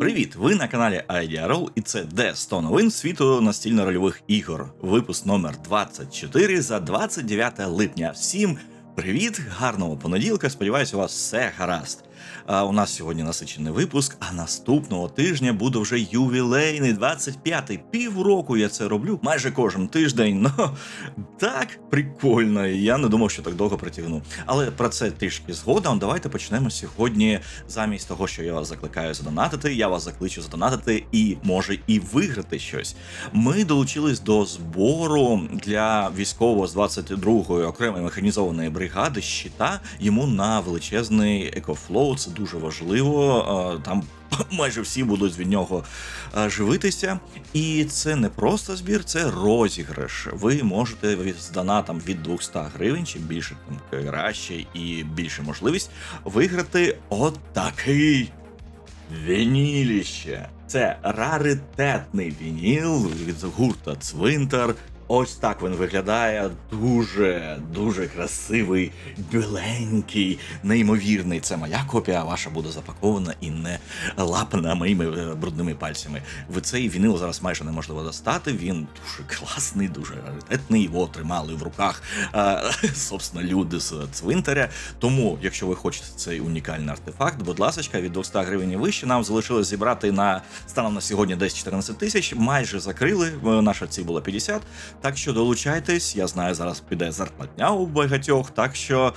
Привіт! Ви на каналі IDRL і це де 100 новин світу настільно-рольових ігор. Випуск номер 24 за 29 липня. Всім привіт, гарного понеділка. Сподіваюся, у вас все гаразд. У нас сьогодні насичений випуск, а наступного тижня буде вже ювілейний 25-й. Півроку я це роблю майже кожен тиждень. Ну так прикольно. Я не думав, що так довго притягну. Але про це трішки згодом. Давайте почнемо сьогодні. Замість того, що я вас закликаю задонатити, я вас закличу задонатити і може і виграти щось. Ми долучились до збору для військового з 22-ї окремої механізованої бригади щита йому на величезний екофлоу. Це дуже важливо. Там майже всі будуть від нього живитися. І це не просто збір, це розіграш. Ви можете з донатом від 200 гривень, чим більше тим краще і більше можливість виграти отакий Вініліще. Це раритетний вініл від гурта Цвинтар. Ось так він виглядає. Дуже дуже красивий, біленький, неймовірний. Це моя копія, а ваша буде запакована і не лапана моїми е, брудними пальцями. В цей вінил зараз майже неможливо достати. Він дуже класний, дуже раритетний. Його тримали в руках, е, собственно, люди з цвинтаря. Тому, якщо ви хочете цей унікальний артефакт, будь ласка, від 200 гривень і вище нам залишилось зібрати на станом на сьогодні десь 14 тисяч. Майже закрили. е, Наша ціль була 50. Так що долучайтесь. Я знаю, зараз піде зарплатня у багатьох. Так що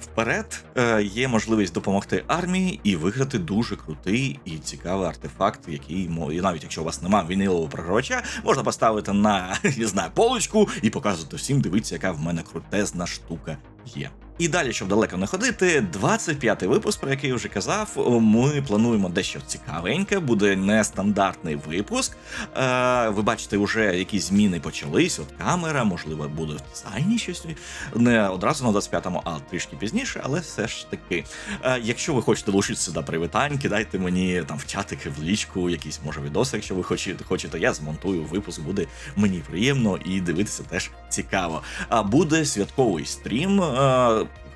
вперед е, є можливість допомогти армії і виграти дуже крутий і цікавий артефакт, який і навіть якщо у вас немає вінилового програвача, можна поставити на не знаю, полочку і показувати всім. Дивіться, яка в мене крутезна штука є. І далі, щоб далеко не ходити, 25-й випуск, про який я вже казав, ми плануємо дещо цікавеньке, буде нестандартний випуск. Е, ви бачите, вже якісь зміни почались. От камера, можливо, буде в дизайні щось не одразу на 25-му, а трішки пізніше, але все ж таки. Е, якщо ви хочете долучитися до привітань, кидайте мені там в чатики, в лічку, якісь може відоси, якщо ви хочете, хочете, я змонтую випуск, буде мені приємно і дивитися теж цікаво. Буде святковий стрім.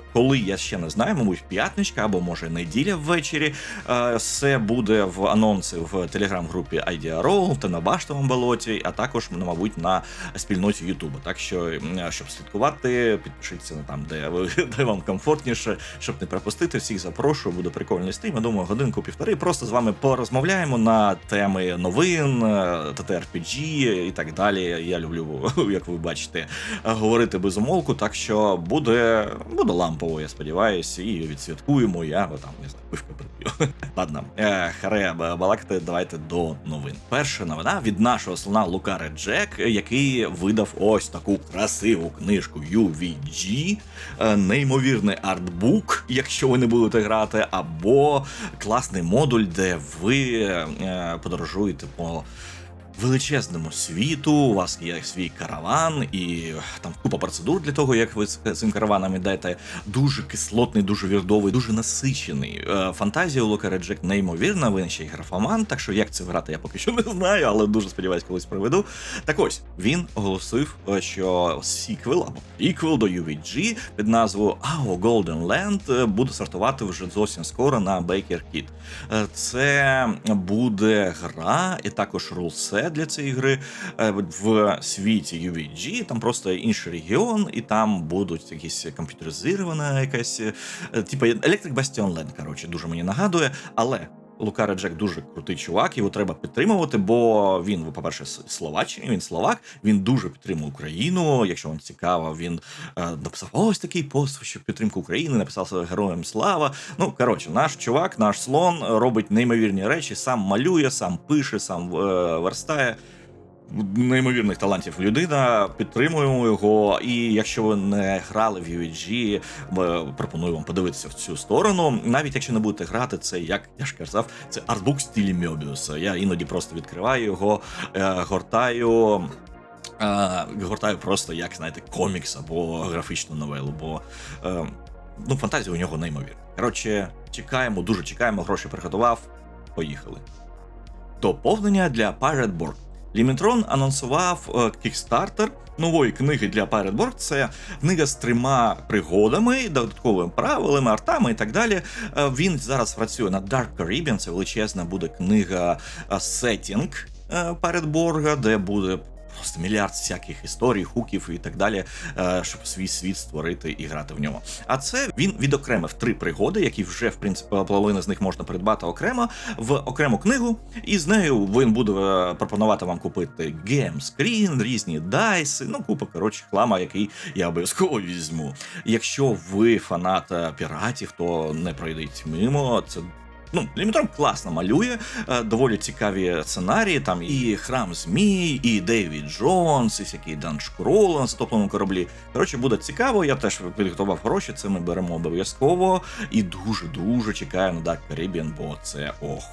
Е, коли я ще не знаю, мабуть, п'ятничка або може неділя ввечері. Е, Все буде в анонси в телеграм-групі IDRO, в Тенобаштовому болоті, а також, ну, мабуть, на спільноті Ютубу. Так що, щоб слідкувати, підпишіться на там, де ви де вам комфортніше, щоб не пропустити. Всіх запрошую, буде прикольний стрім. Я думаю, годинку-півтори. Просто з вами порозмовляємо на теми новин, ТТРПГ і так далі. Я люблю, як ви бачите, говорити без умолку. Так що буде, буде лампово, я сподіваюся, і відсвяткуємо. Я там не знаю, пивка прип'ю. Ладно, е, харе балакати, давайте до новин. Перша новина від нашого слона Лукаре Джек, який видав ось таку красиву книжку UVG, е, неймовірний артбук, якщо ви не будете грати, або класний модуль, де ви е, подорожуєте по величезному світу. У вас є свій караван, і там купа процедур для того, як ви з цим караваном йдете. Дуже кислотний, дуже вірдовий, дуже насичений. Е, Фантазія у Лукаре Джек неймовірна. Він ще й графоман, так що як це грати, я поки що не знаю, але дуже сподіваюсь, колись проведу. Так ось він оголосив, е, що сіквел або приквел до UVG під назвою Our Golden Land е, буде стартувати вже зовсім скоро на Baker Kit. Е, Це буде гра і також рулсет для цієї гри е, в світі UVG. Там просто інший регіон, і там будуть якісь комп'ютеризована якась, е, типу Electric Bastion Land, коротше, дуже мені нагадує, але. Лукаре Джек дуже крутий чувак, його треба підтримувати, бо він, по-перше, з він словак, він дуже підтримує Україну. Якщо вам цікаво, він е, написав ось такий пост, що підтримку України, написав себе героям слава. Ну коротше, наш чувак, наш слон робить неймовірні речі, сам малює, сам пише, сам е, верстає. Неймовірних талантів людина, підтримуємо його. І якщо ви не грали в UEG, пропоную вам подивитися в цю сторону. Навіть якщо не будете грати, це як я ж казав, це артбук в стилі Мьобіуса. Я іноді просто відкриваю його, е, гортаю. е, Гортаю просто як знаєте, комікс або графічну новелу, бо е, ну, фантазія у нього неймовірна. Коротше, чекаємо, дуже чекаємо, гроші приготував. Поїхали. Доповнення для Pirate Board. Лімітрон анонсував кікстартер нової книги для Pirate Це книга з трьома пригодами, додатковими правилами, артами і так далі. Е, Він зараз працює над Dark Caribbean, це величезна буде книга Сетінг передборга, де буде. Просто мільярд всяких історій, хуків і так далі, е, щоб свій світ створити і грати в ньому. А це він відокремив три пригоди, які вже в принципі половина з них можна придбати окремо в окрему книгу, і з нею він буде е, пропонувати вам купити геймскрін, різні дайси, ну купа коротше хлама, який я обов'язково візьму. Якщо ви фанат е, піратів, то не пройдіть мимо. Це Ну, Лімітрон класно малює, е, доволі цікаві сценарії. Там і Храм Змій, і Дейвід Джонс, і всякий Дан Шкрол на затопленому кораблі. Коротше, буде цікаво. Я теж підготував гроші, це ми беремо обов'язково. І дуже-дуже чекаю на Dark Caribbean, бо це ох.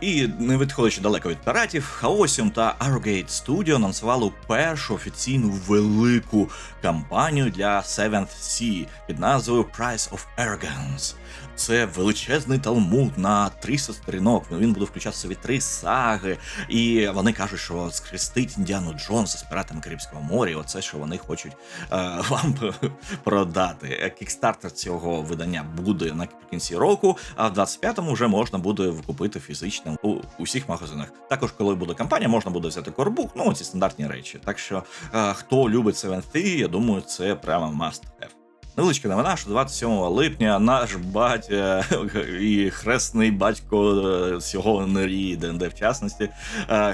І не відходячи далеко від піратів, Chaosium та Arrogate Studio анонсували першу офіційну велику кампанію для Seventh Sea під назвою Price of Arrogance. Це величезний талмуд на 300 сторінок. Він буде включати собі три саги, і вони кажуть, що скрестить Індіану Джонса з піратами Карибського моря. Оце що вони хочуть е, вам продати. Кікстартер цього видання буде наприкінці року, а в 25-му вже можна буде купити фізично у усіх магазинах. Також, коли буде кампанія, можна буде взяти корбук, ну ці стандартні речі. Так що е, хто любить Seventh Sea, я думаю, це прямо must have. Невеличка новина, що 27 липня наш батя і хресний батько е, цього нерії ДНД в частності е,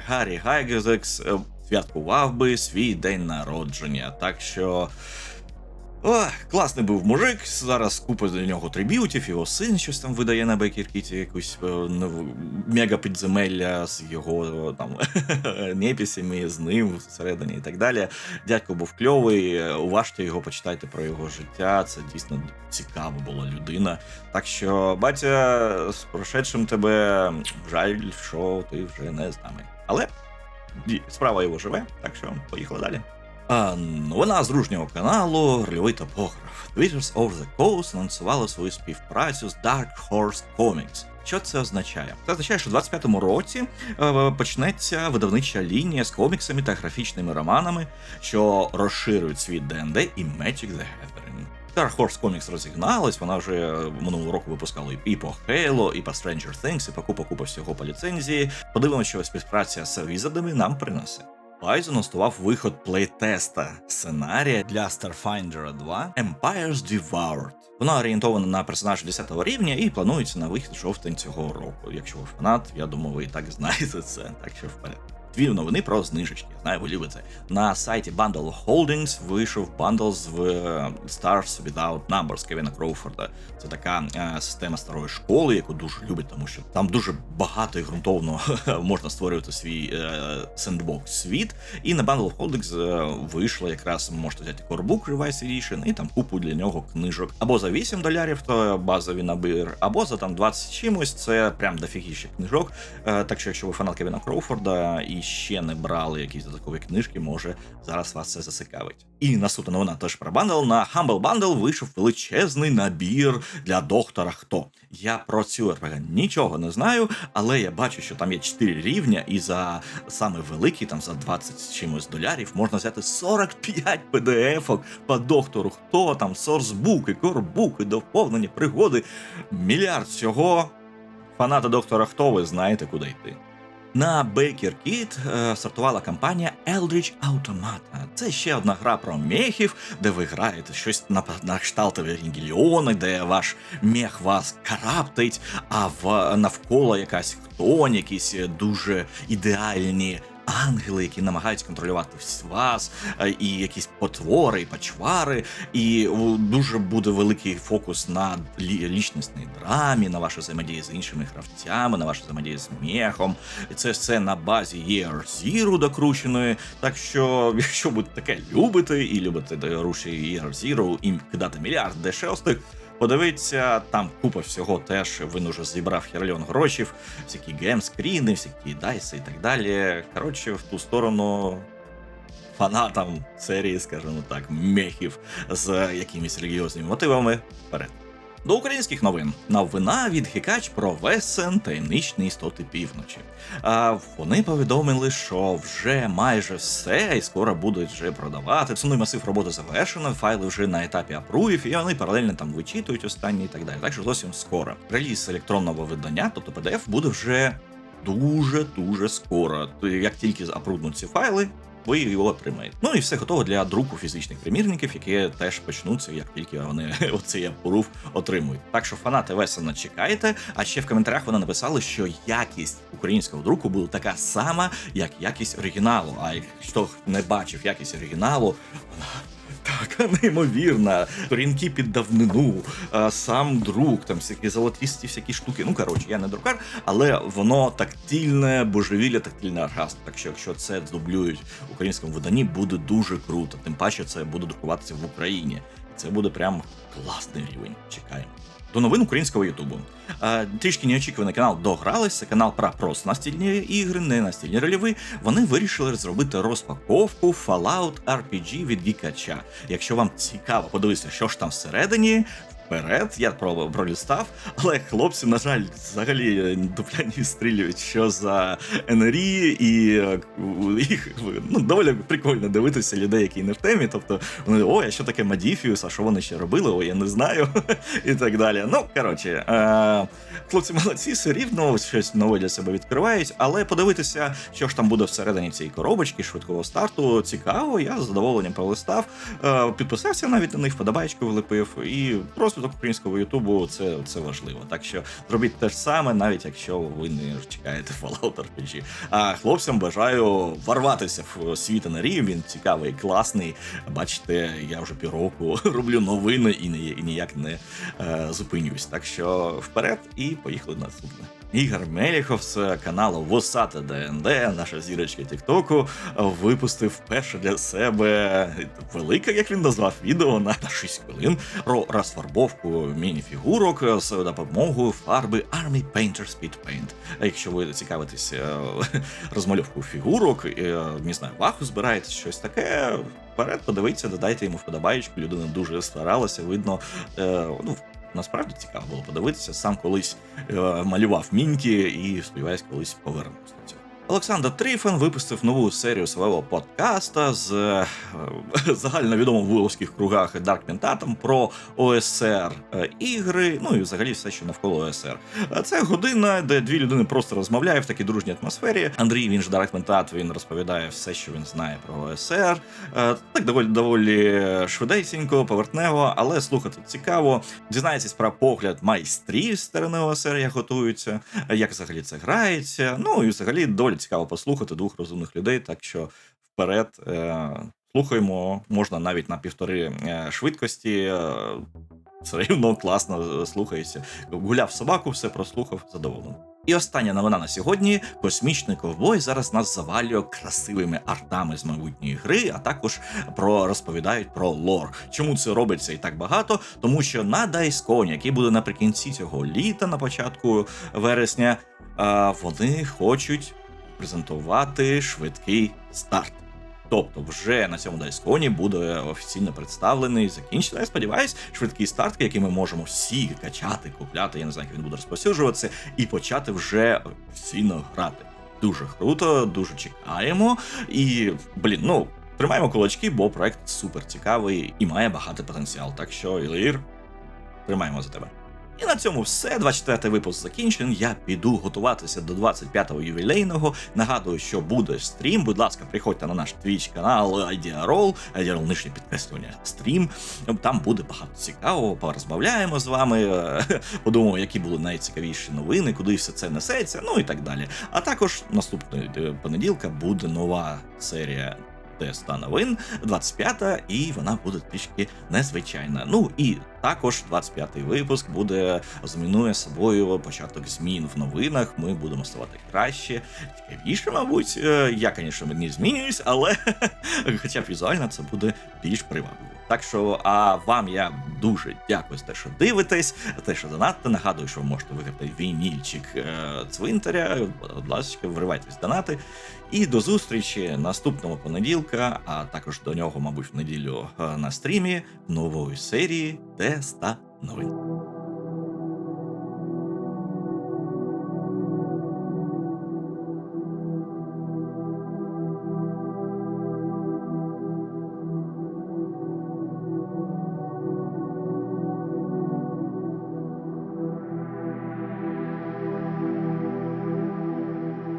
Гаррі Гайгезекс е, святкував би свій день народження. Так що. О, класний був мужик. Зараз купа до нього триб'ютів, його син щось там видає на Бекер-Кіті, якусь е, нову мега підземелля з його там неписями, з ним всередині і так далі. Дядько був кльовий. Уважте його, почитайте про його життя. Це дійсно цікава була людина. Так що, батя, з прошедшим тебе жаль, що ти вже не з нами. Але справа його живе, так що поїхали далі. Новина з дружнього каналу Рольовий топограф Wizards of the Coast анонсували свою співпрацю з Dark Horse Comics. Що це означає? Це означає, що в 25-му році е, почнеться видавнича лінія з коміксами та графічними романами, що розширюють світ ДНД і Magic the Gathering. Dark Horse Comics розігналась, вона вже минулого року випускала і по Halo, і по Stranger Things, і по купа купа всього по ліцензії. Подивимося, що співпраця з візардами нам принесе. Пайз анонсував виход плейтеста сценарія для Starfinder 2 Empires Devoured. Вона орієнтована на персонажа 10 рівня і планується на вихід жовтень цього року. Якщо ви фанат, я думаю, ви і так знаєте це, так що вперед. Дві новини про знижечки. Знаю, ви любите. На сайті Bundle Holdings вийшов бандл з Stars Without Numbers Кевіна Кроуфорда. Це така е, система старої школи, яку дуже любить, тому що там дуже багато і ґрунтовно можна створювати свій е, сендбокс світ. І на Bundle Holdings е, вийшло якраз можете взяти Core Revised Edition і там купу для нього книжок. Або за 8 долярів, то базовий набір, або за там 20 чимось. Це прям дофігіще книжок. Е, так що, якщо ви фанат Кевіна Кроуфорда і ще не брали якісь додаткові книжки, може зараз вас це зацікавить. І наступна новина теж про бандл. На Humble Bundle вийшов величезний набір для доктора. Хто я про цю РПГ нічого не знаю, але я бачу, що там є 4 рівня, і за саме великий, там за 20 чимось долярів, можна взяти 45 PDF-ок по доктору. Хто там, сорсбуки, корбуки, доповнені пригоди, мільярд всього. Фанати доктора, хто ви знаєте, куди йти. На Baker Kid е, стартувала кампанія Eldritch Automata. Це ще одна гра про мехів, де ви граєте щось на, на кшталт Евангеліони, де ваш мех вас караптить, а в навколо якась хтонь, якісь дуже ідеальні ангели, які намагаються контролювати вас, е, і якісь потвори, і пачвари, і дуже буде великий фокус на лі- лічностній драмі, на вашу взаємодію з іншими гравцями, на вашу взаємодію з мехом. Це все на базі Year Zero докрученої. Так що, якщо ви таке любите і любите руші Year Zero і кидати мільярд дешевстих, Подивіться, там купа всього теж він уже зібрав хірльон грошів, всякі геймскріни, всякі дайси і так далі. Коротше, в ту сторону фанатам серії, скажімо так, мехів з якимись релігіозними мотивами. Вперед. До українських новин новина від Гікач про Весен таємничні істоти півночі. А вони повідомили, що вже майже все і скоро будуть вже продавати. Цінний масив роботи завершено, файли вже на етапі апрувів, і вони паралельно там вичитують останні і так далі. Так що зовсім скоро. Реліз електронного видання, тобто PDF, буде вже дуже дуже скоро. Як тільки апруднуть ці файли, ви його отримаєте. Ну і все готово для друку фізичних примірників, які теж почнуться, як тільки вони оцей апрув отримують. Так що фанати весело чекайте. А ще в коментарях вони написали, що якість українського друку буде така сама, як якість оригіналу. А якщо не бачив якість оригіналу, неймовірна. Сторінки під давнину, сам друк, там всякі золотісті всякі штуки. Ну коротше, я не друкар, але воно тактильне, божевілля, тактильний оргазм. Так що, якщо це дублюють в українському виданні, буде дуже круто. Тим паче це буде друкуватися в Україні. Це буде прям класний рівень. Чекаємо. До новин українського Ютубу. Трішки неочікуваний канал Догрались, це канал про просто настільні ігри, не настільні рольові. Вони вирішили зробити розпаковку Fallout RPG від Вікача. Якщо вам цікаво подивитися, що ж там всередині, вперед. Я пробував пролістав, але хлопці, на жаль, взагалі дупляні стрілюють, що за НРІ, і їх ну, доволі прикольно дивитися людей, які не в темі. Тобто вони ой, а що таке Мадіфіус, а що вони ще робили? Ой, я не знаю. і так далі. Ну, коротше, е- хлопці молодці, все рівно щось нове для себе відкривають, але подивитися, що ж там буде всередині цієї коробочки, швидкого старту, цікаво. Я з задоволенням пролистав, е- підписався навіть на них, вподобайку влепив і просто розвиток українського Ютубу це це важливо. Так що зробіть те ж саме, навіть якщо ви не чекаєте Fallout RPG. А хлопцям бажаю ворватися в світ НРІ, Він цікавий, класний. Бачите, я вже півроку роблю новини і ніяк не е, зупинюсь. Так що вперед і поїхали наступне. Ігор Меліхов з каналу Восата ДНД, наша зірочка Тіктоку, випустив перше для себе велике, як він назвав, відео на 6 хвилин про розфарбовку міні-фігурок з допомогою фарби Army Painter Speed Paint. А якщо ви цікавитесь е, розмальовкою фігурок, е, не знаю, ваху збираєте щось таке. Вперед, подивіться, додайте йому вподобаєчку. Людина дуже старалася, видно. Е, ну, насправді цікаво було подивитися. Сам колись е, малював міньки і сподіваюсь, колись повернусь до цього. Олександр Тріфен випустив нову серію свого подкаста з е, загальновідомим в вуловських кругах Дарк Ментатом про ОСР е, ігри, ну і взагалі все, що навколо ОСР. Це година, де дві людини просто розмовляють в такій дружній атмосфері. Андрій, він ж Дарк Ментат, він розповідає все, що він знає про ОСР. Е, так доволі доволі швидесенько, поверхнево, але слухати цікаво. Дізнаєтесь про погляд майстрів сторони ОСР, як готуються, як взагалі це грається. Ну і взагалі доволі цікаво послухати двох розумних людей, так що вперед е, слухаємо, можна навіть на півтори е, швидкості. Е, все рівно класно слухається. Гуляв собаку, все прослухав, задоволений. І остання новина на сьогодні: космічний ковбой зараз нас завалює красивими артами з майбутньої гри, а також про розповідають про лор. Чому це робиться і так багато? Тому що на Дайсконі, який буде наприкінці цього літа, на початку вересня, вони хочуть презентувати швидкий старт. Тобто, вже на цьому дайсконі буде офіційно представлений закінчений. Я сподіваюсь, швидкий старт, який ми можемо всі качати, купляти. Я не знаю, як він буде розповсюджуватися, і почати вже офіційно грати. Дуже круто, дуже чекаємо. І блін, ну тримаємо кулачки, бо проект супер цікавий і має багатий потенціал. Так що, Ілір, тримаємо за тебе. І на цьому все. 24-й випуск закінчений. Я піду готуватися до 25-го ювілейного. Нагадую, що буде стрім. Будь ласка, приходьте на наш твіч канал IdeaRoll, IdeaRoll нижнє підкреслення стрім. Там буде багато цікавого. Порозмовляємо з вами, подумаємо, які були найцікавіші новини, куди все це несеться, ну і так далі. А також наступного е, понеділка буде нова серія теста новин 25-та, і вона буде трішки незвичайна. Ну і також 25-й випуск буде змінує собою початок змін в новинах. Ми будемо ставати краще, цікавіше, мабуть. Е, я, звісно, не змінююсь, але хоча б візуально це буде більш привабливо. Так що, а вам я дуже дякую за те, що дивитесь, те, що донатите. Нагадую, що ви можете виграти війнільчик е, цвинтаря. Будь ласка, вривайтесь донати. І до зустрічі наступного понеділка, а також до нього, мабуть, в неділю е, на стрімі нової серії Теста новин.